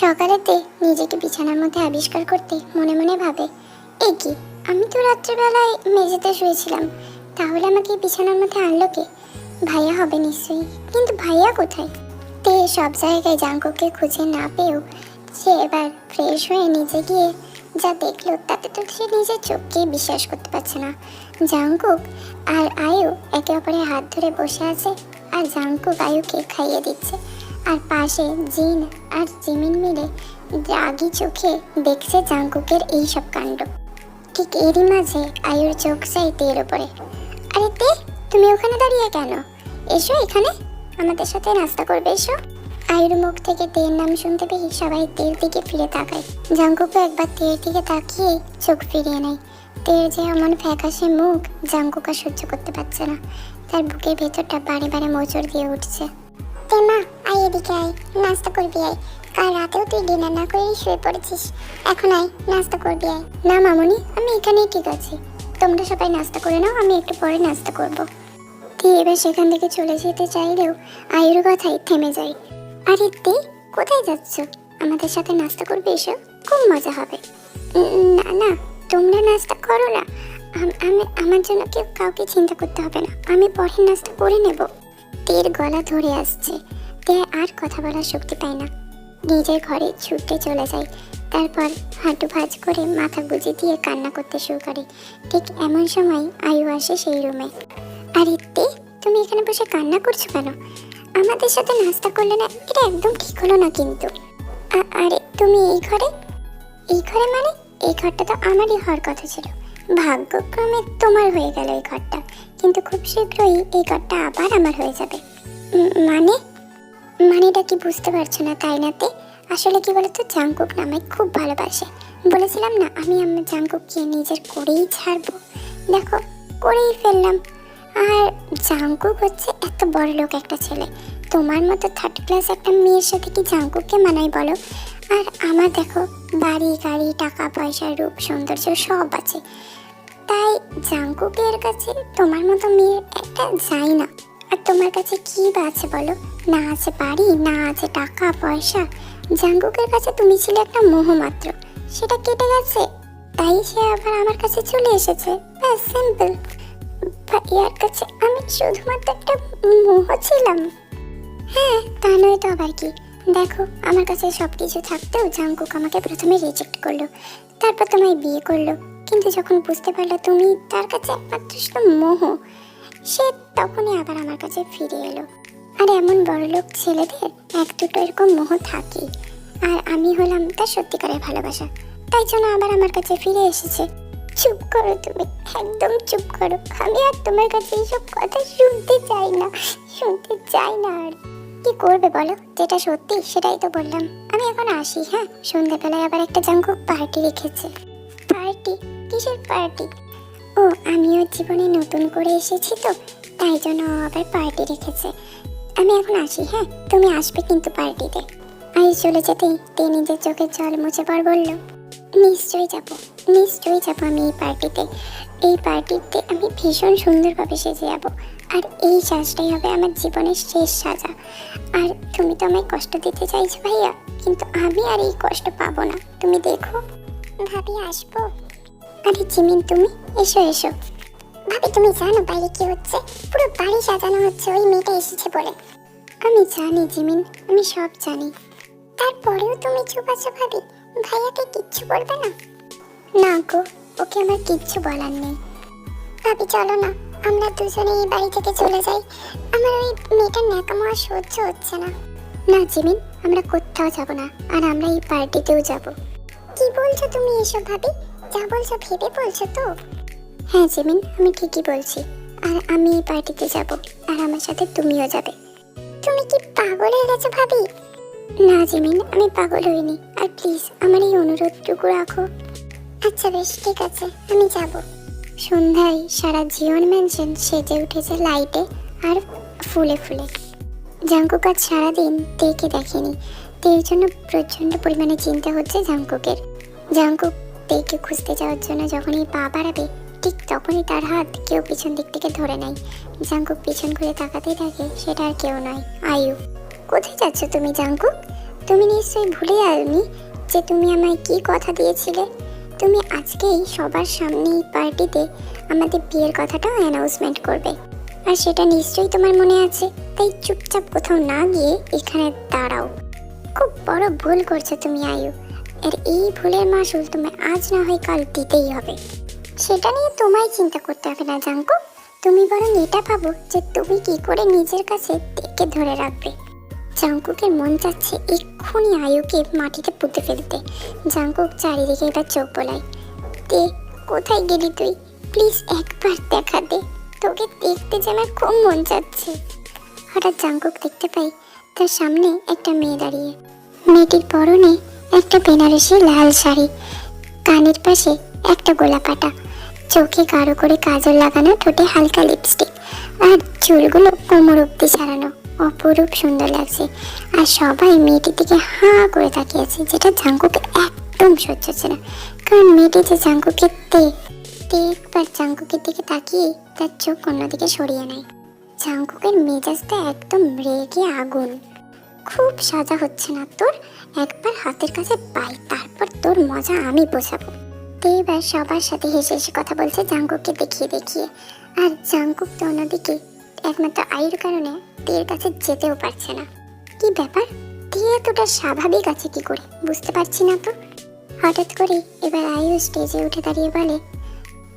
সকালেতে নিজেকে বিছানার মধ্যে আবিষ্কার করতে মনে মনে ভাবে, এ কি, আমি তো রাত্রেবেলায় মেঝেতে শুয়েছিলাম, তাহলে আমাকে বিছানার মধ্যে আনলো কে? ভাইয়া হবে নিশ্চয়ই, কিন্তু ভাইয়া কোথায়? তে সব জায়গায় জাঙ্কুকে খুঁজে না পেয়েও সে এবার ফ্রেশ হয়ে নিজে গিয়ে যা দেখল, তাতে তো সে নিজের চোখকে বিশ্বাস করতে পারছে না। জাঙ্কুক আর আয়ু একে অপরের হাত ধরে বসে আছে, আর জাঙ্কুক আয়ুকে খাইয়ে দিচ্ছে। আর পাশে জিন আর জিমিন মিলে রাগি চোখে দেখছে জাঙ্কুকের এই সব কাণ্ড। ঠিক এরই মাঝে আয়ুর চোখ চাই তের উপরে। আরে তে, তুমি ওখানে দাঁড়িয়ে কেন? এসো এখানে, আমাদের সাথে নাস্তা করবে, এসো। আয়ুর মুখ থেকে তের নাম শুনতে পেয়ে সবাই তের দিকে ফিরে তাকায়। জাঙ্কুকও একবার তের দিকে তাকিয়ে চোখ ফিরিয়ে নেয়। তের যে এমন ফ্যাকাশে মুখ জাঙ্কুকা সহ্য করতে পারছে না। তার বুকের ভেতরটা বারে বারে মোচড় দিয়ে উঠছে। তে মা, আয় এদিকে আয়, নাস্তা করবি আয়। কাল রাতেও তুই ডিনার না করেই শুয়ে পড়েছিস। এখন আয়, নাস্তা করবি আয়। না মামনি, আমি এখানেই ঠিক আছি। তোমরা সবাই নাস্তা করে নাও, আমি একটু পরে নাস্তা করব। তুই এবার সেখান থেকে চলে যেতে চাইলেও আয়ুর কথাই থেমে যায় আরে তে, কোথায় যাচ্ছ? আমাদের সাথে নাস্তা করবে এসো, খুব মজা হবে। না না, তোমরা নাস্তা করো না। আম- আমি, আমার জন্য কেউ কাউকে চিন্তা করতে হবে না। আমি পরের নাস্তা করে নেব। তের গলা ধরে আসছে। তে আর কথা বলার শক্তি পায় না। নিজের ঘরে ছুটতে চলে যায়। তারপর হাঁটু ভাঁজ করে মাথা গুজে দিয়ে কান্না করতে শুরু করে। ঠিক এমন সময় আয়ু আসে সেই রুমে। আরে তে, তুমি এখানে বসে কান্না করছ কেন? আমাদের সাথে নাস্তা করলে না, এটা একদম ঠিক হলো না কিন্তু। আরে, তুমি এই ঘরে? এই ঘরে মানে? এই ঘরটা তো আমারই হওয়ার কথা ছিল। ভাগ্যক্রমে তোমার হয়ে গেল এই ঘরটা। কিন্তু খুব শীঘ্রই এই ঘরটা আবার আমার হয়ে যাবে। মানে? মানেটা কি বুঝতে পারছ না তাই নাতে আসলে কি বলতো, জাঙ্কুক না আমায় খুব ভালোবাসে। বলেছিলাম না, আমি আমার জাঙ্কুককে নিজের করেই ছাড়বো? দেখো, করেই ফেললাম। আর জাঙ্কুক হচ্ছে এত বড় লোক একটা ছেলে। তোমার মতো থার্ড ক্লাস একটা মেয়ের সাথে কি জাঙ্কুককে মানাই বলো? আর আমার দেখো, বাড়ি, গাড়ি, টাকা, পয়সা, রূপ, সৌন্দর্য সব আছে। তাই জাঙ্কুকের কাছে তোমার মতো মেয়ের একটা যায় না। আর তোমার কাছে কি বা আছে বলো? না আছে বাড়ি, না আছে টাকা, পয়সা। জাঙ্কুকের কাছে তুমি ছিলে একটা মোহ মাত্র সেটা কেটে গেছে। তাই সে আবার আমার কাছে চলে এসেছে। ব্যাস সিম্পল ভাইয়ার কাছে আমি শুধুমাত্র একটা মোহ ছিলাম। হ্যাঁ তা নয় তো আবার কি? দেখো, আমার কাছে সব কিছু থাকতেও জাঙ্কুক আমাকে প্রথমে রিজেক্ট করল। তারপর তোমায় বিয়ে করল। কিন্তু যখন বুঝতে পারল তুমি তার কাছে একমাত্র শুধু মোহ, সে তখনই আবার আমার কাছে ফিরে এলো। আর এমন বড়লোক ছেলেদের এক দুটো এরকম মোহ থাকে আর আমি হলাম তার সত্যিকারের ভালোবাসা। তাই জন্য আবার আমার কাছে ফিরে এসেছে। চুপ করো তুমি, একদম চুপ করো। আমি আর তোমার কাছে এইসব কথা শুনতে চাই না, শুনতে চাই না আর। কি করবে বলো? যেটা সত্যি সেটাই তো বললাম। আমি এখন আসি হ্যাঁ? সন্ধ্যাবেলায় আবার একটা জাঙ্কুক পার্টি রেখেছে। পার্টি? কিসের পার্টি? ও, আমিও জীবনে নতুন করে এসেছি তো, তাই জন্য আবার পার্টি রেখেছে। আমি এখন আসি হ্যাঁ? তুমি আসবে কিন্তু পার্টিতে। আই চলে যেতেই তে নিজের চোখের জল মুছে পর বলল, নিশ্চয়ই যাব নিশ্চয়ই যাব আমি এই পার্টিতে। এই পার্টিতে আমি ভীষণ সুন্দরভাবে সেজে যাব, আর এই সাজটাই হবে আমার জীবনের শেষ সাজা। আর তুমি তো আমায় কষ্ট দিতে চাইছো ভাইয়া, কিন্তু আমি আর এই কষ্ট পাবো না। তুমি দেখো। ভাবি, আসব? আরে জিমিন, তুমি এসো এসো। ভাবি, তুমি জানো বাইরে কি হচ্ছে? পুরো বাড়ি সাজানো হচ্ছে ওই মেয়েটা এসেছে বলে। আমি জানি জিমিন, আমি সব জানি। তারপরেও তুমি চুপ আছো ভাবি, ভাইয়াকে কিচ্ছু বলবে না? না গো, ওকে আমার কিচ্ছু বলার নেই। ভাবি, চলো না, আমরা দুজনে এই বাড়ি থেকে চলে যাই। আমার ওই মেয়েটার ন্যাকামো আর সহ্য হচ্ছে না। না জিমিন, আমরা কোথাও যাব না, আর আমরা এই পার্টিতেও যাব। কি বলছো তুমি এসব ভাবি? যা বলছো ভেবে বলছো তো? হ্যাঁ জিমিন, আমি ঠিকই বলছি। আর আমি এই পার্টিতে যাব, আর আমার সাথে তুমিও যাবে। তুমি কি পাগল হয়ে গেছো ভাবি? না, জিমিন, আমি পাগল হইনি। আর প্লিজ, আমার এই অনুরোধটুকু রাখো। আচ্ছা বেশ, ঠিক আছে, আমি যাব। সন্ধ্যায় সারা জীবন ম্যানশন সেজে উঠেছে লাইটে আর ফুলে ফুলে। জাঙ্কুক আজ সারাদিন তেকে দেখেনি। তের জন্য প্রচণ্ড পরিমাণে চিন্তা হচ্ছে জাঙ্কুকের জাঙ্কুক তেকে খুঁজতে যাওয়ার জন্য যখনই পা বাড়াবে, ঠিক তখনই তার হাত কেউ পিছন দিক থেকে ধরে নেয়। জাঙ্কুক পিছন ঘুরে তাকাতেই থাকে সেটা আর কেউ নয়, আয়ু। কোথায় যাচ্ছ তুমি, জাঙ্কুক? তুমি নিশ্চয়ই ভুলে যাওনি যে তুমি আমায় কি কথা দিয়েছিলে। তুমি আজকেই সবার সামনে এই পার্টিতে আমাদের বিয়ের কথাটাও অ্যানাউন্সমেন্ট করবে। আর সেটা নিশ্চয়ই তোমার মনে আছে, তাই চুপচাপ কোথাও না গিয়ে এখানে দাঁড়াও। খুব বড় ভুল করছ তুমি, আয়ু। আর এই ভুলের মাসুল তুমি আজ না হয় কাল দিতেই হবে। সেটা নিয়ে তোমায় চিন্তা করতে হবে না, জাঙ্কু। তুমি বরং এটা ভাবো যে তুমি কি করে নিজের কাছে তেকে ধরে রাখবে। জাঙ্কুকের মন চাচ্ছে এক্ষুনি আয়ুকে মাটিতে পুঁতে ফেলতে। জাঙ্কুক চারিদিকে এবার চোখ বোলায়। তে কোথায় গেলি তুই? প্লিজ একবার দেখা দে। তোকে দেখতে যে আমার খুব মন চাচ্ছে হঠাৎ জাঙ্কুক দেখতে পাই তার সামনে একটা মেয়ে দাঁড়িয়ে। মেয়েটির পরনে একটা বেনারসি লাল শাড়ি। কানের পাশে একটা গোলাপাটা। চোখে গাঢ় করে কাজল লাগানো ঠোঁটে হালকা লিপস্টিক আর চুলগুলো কোমর অব্দি ছাড়ানো। অপরূপ সুন্দর লাগছে। আর সবাই মেয়েটির দিকে হাঁ করে তাকিয়েছে, যেটা জাঙ্কুকে একদম সহ্য হচ্ছে না। কারণ মেয়েটি যে জাঙ্কুকে তে তে একবার জাঙ্কুকের দিকে তাকিয়ে তার চোখ অন্যদিকে সরিয়ে নেয়। জাঙ্কুকের মেজাজটা একদম রেগে আগুন। খুব সাজা হচ্ছে না তোর। একবার হাতের কাছে পাই, তারপর তোর মজা আমি বোঝাবো। এবার সবার সাথে হেসে হেসে কথা বলছে জাঙ্কুককে দেখিয়ে দেখিয়ে। আর জাঙ্কুক তো অন্যদিকে একমাত্র আয়ুর কারণে তের কাছে যেতেও পারছে না। কি ব্যাপার? তে এতটা স্বাভাবিক আছে কি করে? বুঝতে পারছি না তো। হঠাৎ করে এবার আয়ু স্টেজে উঠে দাঁড়িয়ে বলে,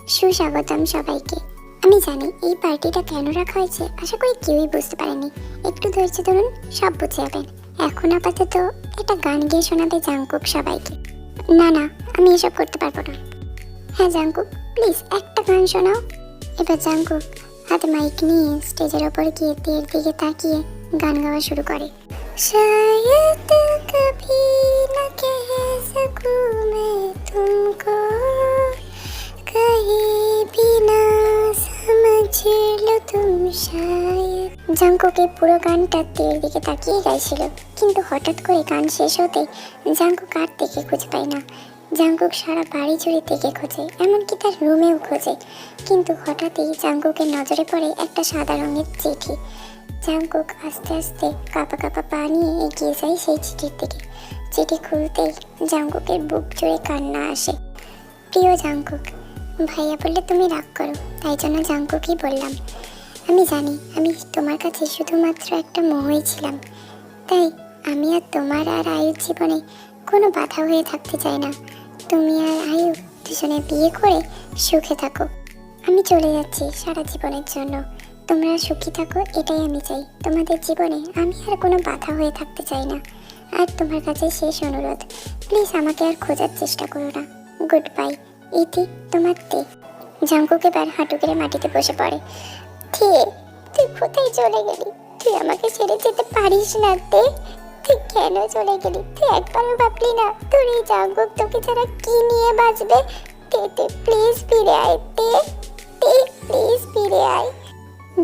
সুস্বাগতম সবাইকে। আমি জানি এই পার্টিটা কেন রাখা হয়েছে আশা করি কেউই বুঝতে পারেনি একটু ধৈর্য ধরুন সব বুঝে যাবেন এখন আপাতত একটা গান গিয়ে শোনাবে জাঙ্কুক সবাইকে না না আমি এসব করতে পারবো না হ্যাঁ জাঙ্কুক প্লিজ একটা গান শোনাও এবার জাঙ্কুক হাতে মাইক নিয়ে স্টেজের ওপর গিয়ে তের দিকে তাকিয়ে গান গাওয়া শুরু করে शायद कभी न कह सकूं मैं तुमको শায়দ জাঙ্কুকে পুরো গানটা তীরের দিকে তাকিয়ে গাইছিল। কিন্তু হঠাৎ করে গান শেষ হতে জাঙ্কুক কার থেকে খুঁজে পায় না? জাঙ্কুক সারা বাড়ি জুড়ে থেকে খোঁজে, এমনকি তার রুমেও খোঁজে। কিন্তু হঠাৎই জাঙ্কুকের নজরে পড়ে একটা সাদা রঙের চিঠি। জাঙ্কুক আস্তে আস্তে কাপা কাপা পা নিয়ে এগিয়ে যায় সেই চিঠির দিকে। চিঠি খুলতেই জাঙ্কুকের বুক জুড়ে কান্না আসে। প্রিয় জাঙ্কুক, ভাইয়া বললে তুমি রাগ করো, তাই জন্য জাঙ্কুকই বললাম। আমি জানি, আমি তোমার কাছে শুধুমাত্র একটা মোহই ছিলাম। তাই আমি আর তোমার আর আয়ুর জীবনে কোনো বাধা হয়ে থাকতে চাই না। তুমি আর আয়ু দুজনে বিয়ে করে সুখে থাকো। আমি চলে যাচ্ছি সারা জীবনের জন্য। তোমরা সুখী থাকো, এটাই আমি চাই। তোমাদের জীবনে আমি আর কোনো বাধা হয়ে থাকতে চাই না। আর তোমার কাছে শেষ অনুরোধ, প্লিজ আমাকে আর খোঁজার চেষ্টা করো না। গুড বাই, ইতি তোমার তে। জাঙ্কুক এবার হাঁটু মাটিতে বসে পড়ে। থে তুই কোথায় চলে গেলি? তুই আমাকে ছেড়ে যেতে পারিস না তে। তুই কেন চলে গেলি? তুই একবারও ভাবলি না? তোর এই জাঙ্কুক তোকে ছাড়া কি নিয়ে বাঁচবে? তে তে প্লিজ ফিরে আয় তে। তে প্লিজ ফিরে আয়।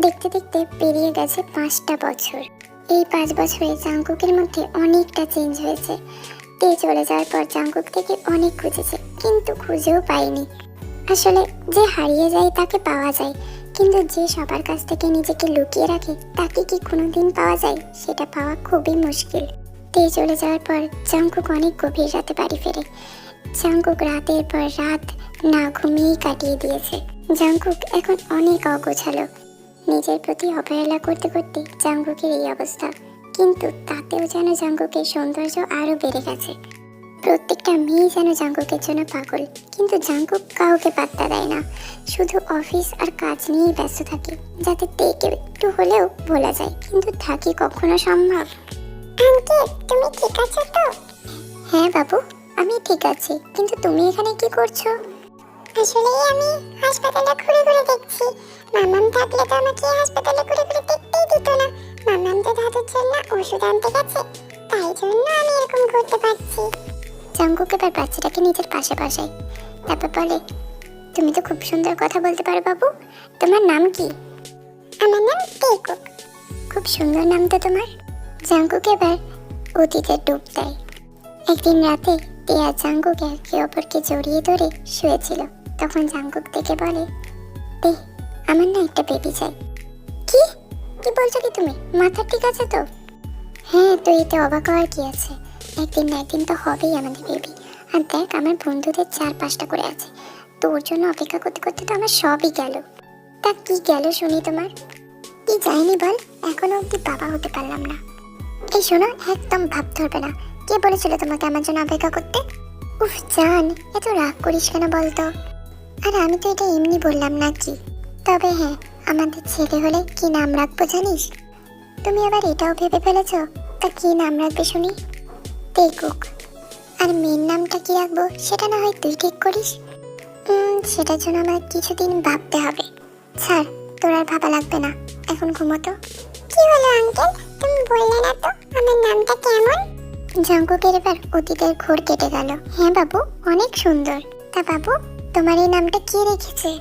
দেখতে দেখতে পেরিয়ে গেছে পাঁচটা বছর। এই পাঁচ বছরে জাঙ্কুকের মধ্যে অনেকটা চেঞ্জ হয়েছে। তে চলে যাওয়ার পর জাঙ্কুক থেকে অনেক খুঁজেছে, কিন্তু খুঁজেও পায়নি। আসলে যে হারিয়ে যায় তাকে পাওয়া যায়। কিন্তু যে সবার কাছ থেকে নিজেকে লুকিয়ে রাখে, তাকে কি কোনোদিন পাওয়া যায়? সেটা পাওয়া খুবই মুশকিল। তে চলে যাওয়ার পর জাঙ্কুক অনেক গভীর রাতে বাড়ি ফেরে। জাঙ্কুক রাতের পর রাত না ঘুমিয়েই কাটিয়ে দিয়েছে। জাঙ্কুক এখন অনেক অগোছালো। নিজের প্রতি অবহেলা করতে করতে জাঙ্গুকের এই অবস্থা। কিন্তু তাতেও যেন জাঙ্গুকের সৌন্দর্য আরও বেড়ে গেছে। প্রত্যেকটা মেয়ে যেন জাঙ্গুকের জন্য পাগল কিন্তু জাঙ্গুক কাউকে পাত্তা দেয় না। শুধু অফিস আর কাজ নিয়েই ব্যস্ত থাকে যাতে তেকে একটু হলেও ভোলা যায় কিন্তু থাকি কখনো সম্ভব? আন্টি তুমি ঠিক আছো তো? হ্যাঁ বাবু আমি ঠিক আছি কিন্তু তুমি এখানে কি করছ? আসলে আমি হাসপাতালটা ঘুরে ঘুরে দেখছি। মামাম থাকলে তো আমাকে হাসপাতালে ঘুরে ঘুরে দেখতেই দিত না। মামাম তো দাদুর জন্য ওষুধ আনতে গেছে তাই জন্য আমি এরকম ঘুরতে পারছি। জাঙ্কুক এবার বাচ্চাটাকে নিজের পাশে বসাই। তারপর বলে, তুমি তো খুব সুন্দর কথা বলতে পারো বাবু। তোমার নাম কি? আমার নাম টেকুক খুব সুন্দর নাম তো তোমার। জাঙ্কুক এবার অতীতে ডুব দেয়। একদিন রাতে টিয়া জাঙ্কুক একে অপরকে জড়িয়ে ধরে শুয়েছিল। তখন জাঙ্কুক দেখে বলে, দে, আমার না একটা বেবি চাই। কি? কি বলছো কি তুমি? মাথা ঠিক আছে তো? হ্যাঁ তো এতে অবাক হওয়ার কি আছে? একদিন না একদিন তো হবেই আমাদের বেবি আর দেখ, আমার বন্ধুদের চার পাঁচটা করে আছে। তোর জন্য অপেক্ষা করতে করতে তো আমার সবই গেল। তা কি গেল শুনি তোমার? কি যায়নি বল? এখনও অব্দি বাবা হতে পারলাম না। এই শোনো, একদম ভাব ধরবে না। কে বলেছিল তোমাকে আমার জন্য অপেক্ষা করতে? উফ, জান, এত রাগ করিস কেন বলতো? আর আমি তো এটা এমনি বললাম না কি তবে হ্যাঁ আমাদের ছেলে হলে কি নাম রাখব জানিস? তুমি আবার এটাও ভেবে ফেলেছ? তা কি নাম রাখবে শুনি? তেকুক আর মেয়ের নামটা কি রাখব সেটা না হয় তুই ঠিক করিস? সেটার জন্য আমার কিছুদিন ভাবতে হবে। ছাড় তোর আর ভাবা লাগবে না। এখন ঘুমোতো। কি হলো আঙ্কেল তুমি বললে না তো আমার নামটা কেমন? জঙ্কুকের এবার অতীতের ঘোর কেটে গেল। হ্যাঁ বাবু অনেক সুন্দর। তা বাবু তোমার এই নামটা কে রেখেছে?